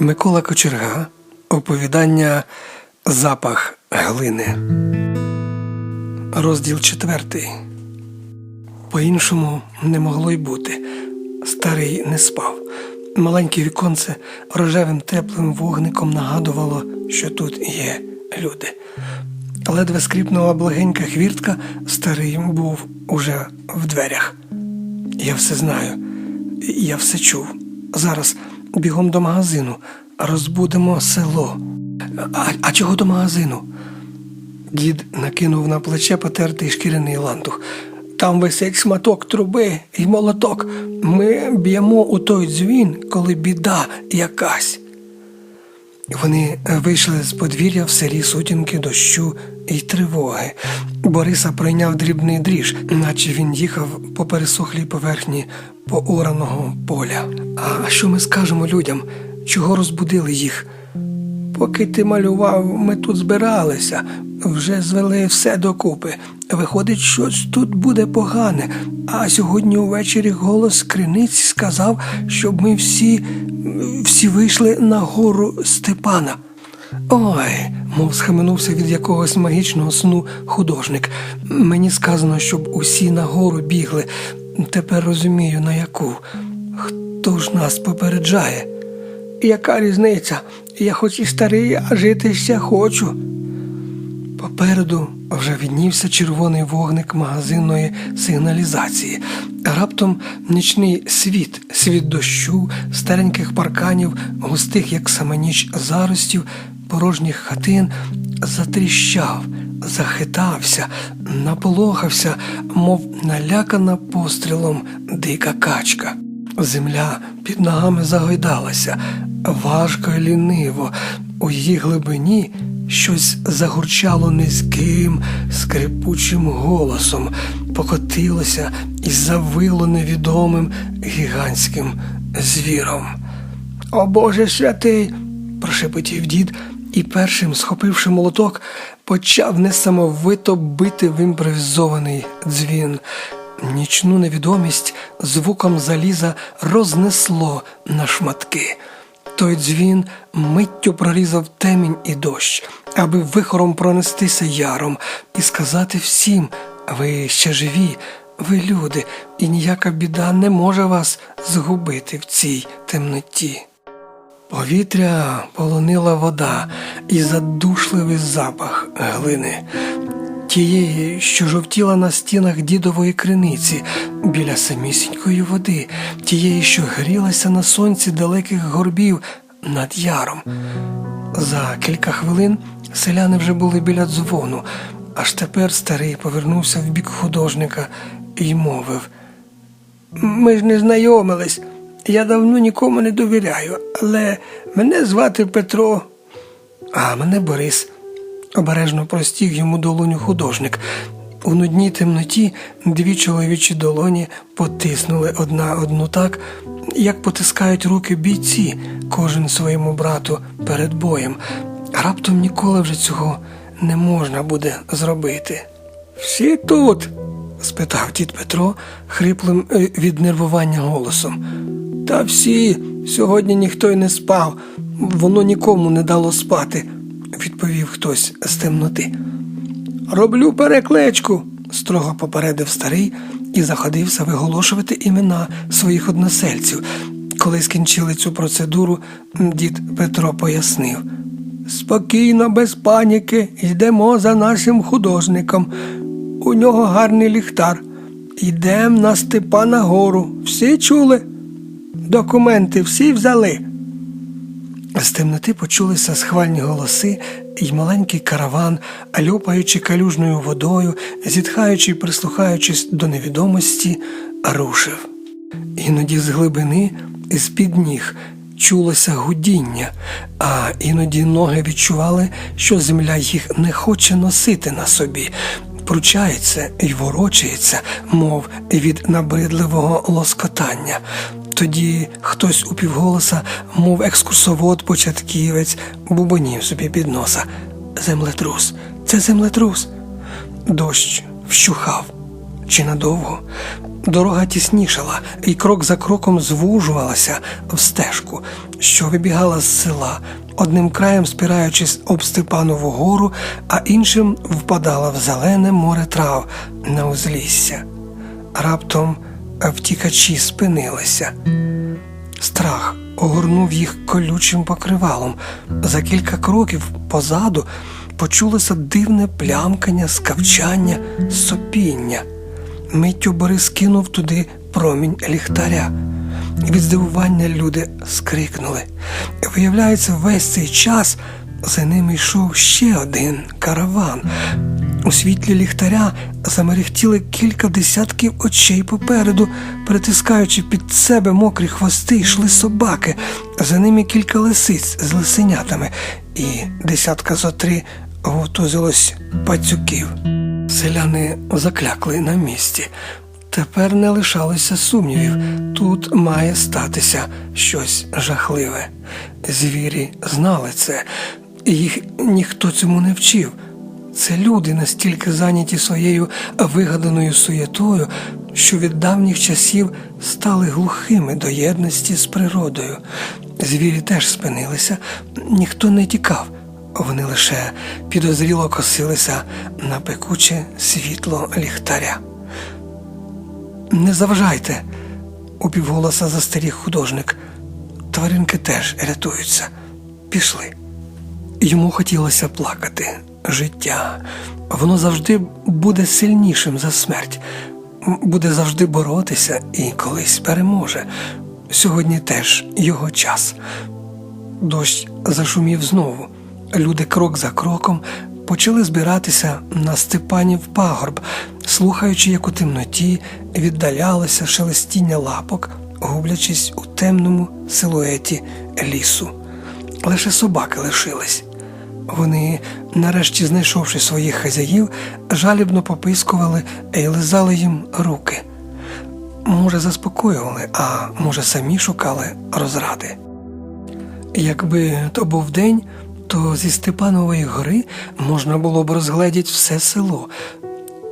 Микола Кочерга. Оповідання Запах глини. Розділ четвертий. По-іншому не могло й бути. Старий не спав. Маленьке віконце рожевим теплим вогником нагадувало, що тут є люди. Ледве скріпнула благенька хвіртка, старий був уже в дверях. Я все знаю, я все чув. Зараз бігом до магазину, розбудемо село. А, а чого до магазину? Дід накинув на плече потертий шкіряний лантух. Там висить шматок труби і молоток. Ми б'ємо у той дзвін, коли біда якась. Вони вийшли з подвір'я в селі сутінки дощу і тривоги. Бориса прийняв дрібний дріж, наче він їхав по пересохлій поверхні поораного поля. А що ми скажемо людям? Чого розбудили їх? Поки ти малював, ми тут збиралися, вже звели все докупи. Виходить, щось тут буде погане. А сьогодні увечері голос криниці сказав, щоб ми всі, всі вийшли на гору Степана. Ой, мов схаменувся від якогось магічного сну художник. Мені сказано, щоб усі на гору бігли. Тепер розумію, на яку. Хто ж нас попереджає? Яка різниця? Я хоч і старий, а жити ще хочу. Попереду вже віднівся червоний вогник магазинної сигналізації. Раптом нічний світ, світ дощу, стареньких парканів, густих, як сама ніч заростів, порожніх хатин, затріщав, захитався, наполохався, мов налякана пострілом дика качка. Земля під ногами загойдалася, важко й ліниво, у її глибині щось загурчало низьким, скрипучим голосом, покотилося і завило невідомим гігантським звіром. О Боже святий! прошепотів дід і першим, схопивши молоток, почав несамовито бити в імпровізований дзвін. Нічну невідомість звуком заліза рознесло на шматки. Той дзвін миттю прорізав темінь і дощ, аби вихором пронестися яром і сказати всім ви ще живі, ви люди, і ніяка біда не може вас згубити в цій темноті. Повітря полонила вода і задушливий запах глини, тієї, що жовтіла на стінах дідової криниці біля самісінької води, тієї, що грілася на сонці далеких горбів над яром. За кілька хвилин селяни вже були біля дзвону, аж тепер старий повернувся в бік художника і мовив. Ми ж не знайомились. Я давно нікому не довіряю, але мене звати Петро, а мене Борис. Обережно простіг йому долоню художник. У нудній темноті дві чоловічі долоні потиснули одна одну так, як потискають руки бійці, кожен своєму брату перед боєм. Раптом ніколи вже цього не можна буде зробити. Всі тут? спитав дід Петро хриплим е, від нервування голосом. Та всі, сьогодні ніхто й не спав, воно нікому не дало спати, відповів хтось з темноти. Роблю перекличку, строго попередив старий і заходився виголошувати імена своїх односельців. Коли скінчили цю процедуру, дід Петро пояснив. Спокійно, без паніки, йдемо за нашим художником. У нього гарний ліхтар. Йдемо на Степана гору. Всі чули? Документи всі взяли. З темноти почулися схвальні голоси, і маленький караван, люпаючи калюжною водою, зітхаючи й прислухаючись до невідомості, рушив. Іноді з глибини, з під ніг, чулося гудіння, а іноді ноги відчували, що земля їх не хоче носити на собі, пручається і ворочається, мов від набридливого лоскотання. Тоді хтось упівголоса, мов екскурсовод початківець, бубонів собі під носа. Землетрус, це землетрус. Дощ вщухав. чи надовго. Дорога тіснішала, і крок за кроком звужувалася в стежку, що вибігала з села, одним краєм спираючись об Степанову гору, а іншим впадала в зелене море трав на узлісся. Раптом втікачі спинилися. Страх огорнув їх колючим покривалом. За кілька кроків позаду почулося дивне плямкання, скавчання, сопіння. Миттю Борис кинув туди промінь ліхтаря. Від здивування люди скрикнули. Виявляється, весь цей час за ними йшов ще один караван. У світлі ліхтаря замерехтіли кілька десятків очей попереду, притискаючи під себе мокрі хвости, йшли собаки, за ними кілька лисиць з лисенятами, і десятка зо три вовтузилось пацюків. Селяни заклякли на місці. Тепер не лишалося сумнівів. Тут має статися щось жахливе. Звірі знали це, їх ніхто цьому не вчив. Це люди настільки зайняті своєю вигаданою суєтою, що від давніх часів стали глухими до єдності з природою. Звірі теж спинилися, ніхто не тікав. Вони лише підозріло косилися на пекуче світло ліхтаря. Не заважайте, упівголоса застеріг художник. Тваринки теж рятуються. Пішли. Йому хотілося плакати. Життя. Воно завжди буде сильнішим за смерть, буде завжди боротися і колись переможе. Сьогодні теж його час. Дощ зашумів знову. Люди крок за кроком почали збиратися на Степанів пагорб, слухаючи, як у темноті віддалялося шелестіння лапок, гублячись у темному силуеті лісу. Лише собаки лишились. Вони, нарешті знайшовши своїх хазяїв, жалібно попискували і лизали їм руки. Може, заспокоювали, а може, самі шукали розради. Якби то був день, то зі Степанової гори можна було б розгледіти все село.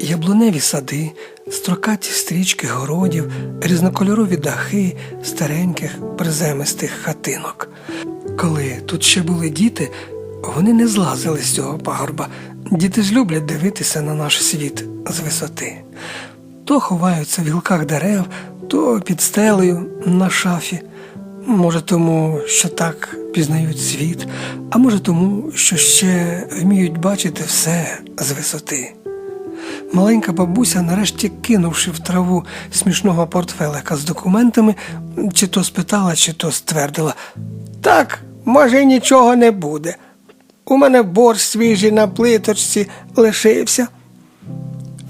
Яблуневі сади, строкаті стрічки городів, різнокольорові дахи стареньких приземистих хатинок. Коли тут ще були діти, вони не злазили з цього пагорба. Діти ж люблять дивитися на наш світ з висоти. То ховаються в гілках дерев, то під стелею на шафі. Може, тому, що так пізнають світ, а може тому, що ще вміють бачити все з висоти. Маленька бабуся, нарешті кинувши в траву смішного портфелика з документами, чи то спитала, чи то ствердила. Так, може, нічого не буде. У мене борщ свіжий на плиточці лишився.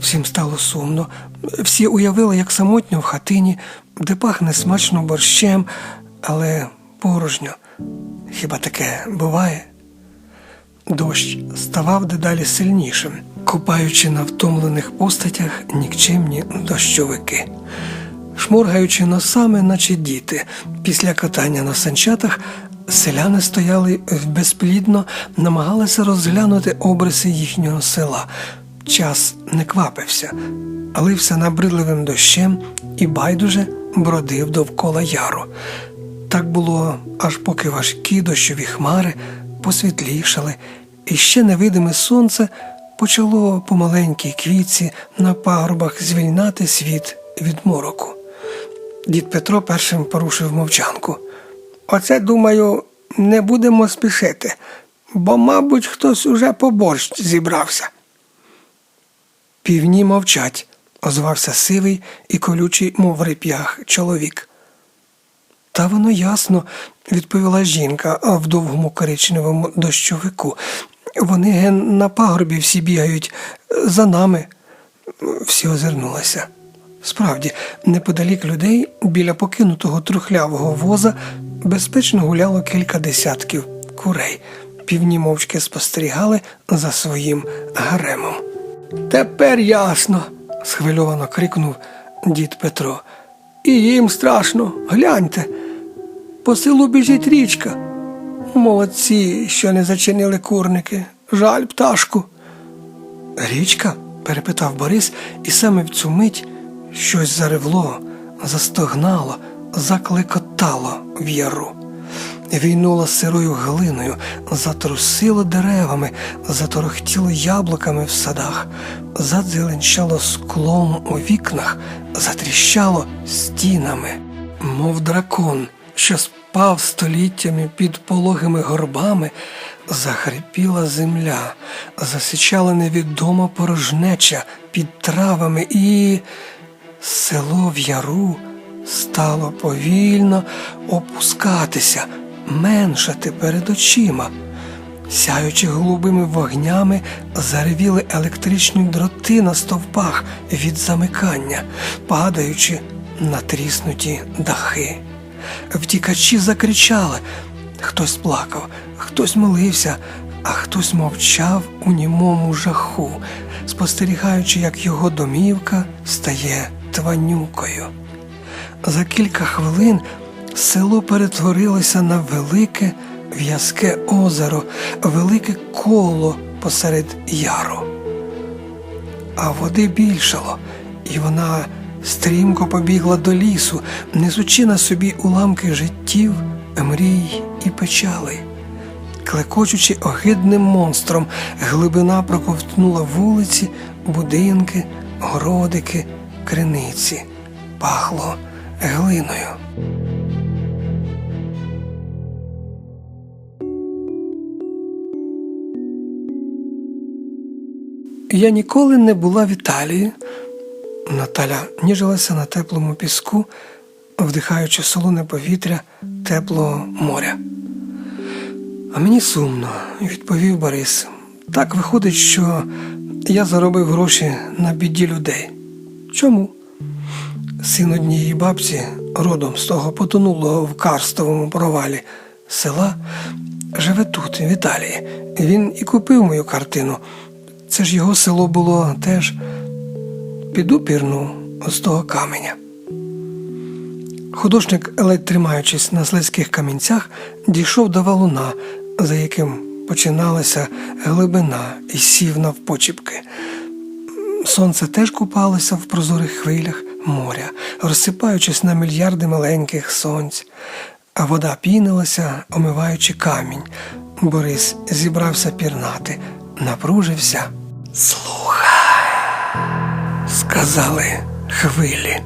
Всім стало сумно. Всі уявили, як самотньо в хатині, де пахне смачно борщем, але порожньо. Хіба таке буває? Дощ ставав дедалі сильнішим, купаючи на втомлених постатях нікчемні дощовики. Шморгаючи носами, наче діти, після катання на санчатах, селяни стояли безплідно, намагалися розглянути обриси їхнього села. Час не квапився, лився набридливим дощем і байдуже бродив довкола яру. Так було, аж поки важкі дощові хмари посвітлішали, і ще невидиме сонце почало по маленькій квітці на пагорбах звільнати світ від мороку. Дід Петро першим порушив мовчанку. Оце, думаю, не будемо спішити, бо, мабуть, хтось уже по борщ зібрався. Півні мовчать, озвався сивий і колючий, мов реп'ях, чоловік. Та воно ясно, відповіла жінка в довгому коричневому дощовику. Вони ген на пагорбі всі бігають за нами. Всі озирнулися. Справді, неподалік людей біля покинутого трухлявого воза безпечно гуляло кілька десятків курей. Півні мовчки спостерігали за своїм гаремом. Тепер ясно, схвильовано крикнув дід Петро. І їм страшно, гляньте. По селу біжить річка. Молодці, що не зачинили курники. Жаль пташку. Річка? перепитав Борис, і саме в цю мить щось заревло, застогнало, заклекотало в яру. Війнуло сирою глиною, затрусило деревами, заторохтіло яблуками в садах, задзеленчало склом у вікнах, затріщало стінами, мов дракон, що спав століттями під пологими горбами, захрипіла земля, засичала невідома порожнеча під травами і село в яру стало повільно опускатися, меншати перед очима. Сяючи голубими вогнями, заревіли електричні дроти на стовпах від замикання, падаючи на тріснуті дахи. Втікачі закричали. Хтось плакав, хтось молився, а хтось мовчав у німому жаху, спостерігаючи, як його домівка стає тванюкою. За кілька хвилин село перетворилося на велике в'язке озеро, велике коло посеред яру. А води більшало, і вона стрімко побігла до лісу, несучи на собі уламки життів, мрій і печалей. Клекочучи огидним монстром, глибина проковтнула вулиці, будинки, городики, криниці, пахло глиною. Я ніколи не була в Італії. Наталя ніжилася на теплому піску, вдихаючи солоне повітря теплого моря. А мені сумно, відповів Борис. Так виходить, що я заробив гроші на біді людей. Чому? Син однієї бабці, родом з того потонулого в карстовому провалі села, живе тут, в Італії. Він і купив мою картину. Це ж його село було теж піду пірну з того каменя. Художник, ледь тримаючись на слизьких камінцях, дійшов до валуна, за яким починалася глибина і сів навпочіпки. Сонце теж купалося в прозорих хвилях моря, розсипаючись на мільярди маленьких сонць, а вода пінилася, омиваючи камінь. Борис зібрався пірнати, напружився. Слухай, сказали хвилі.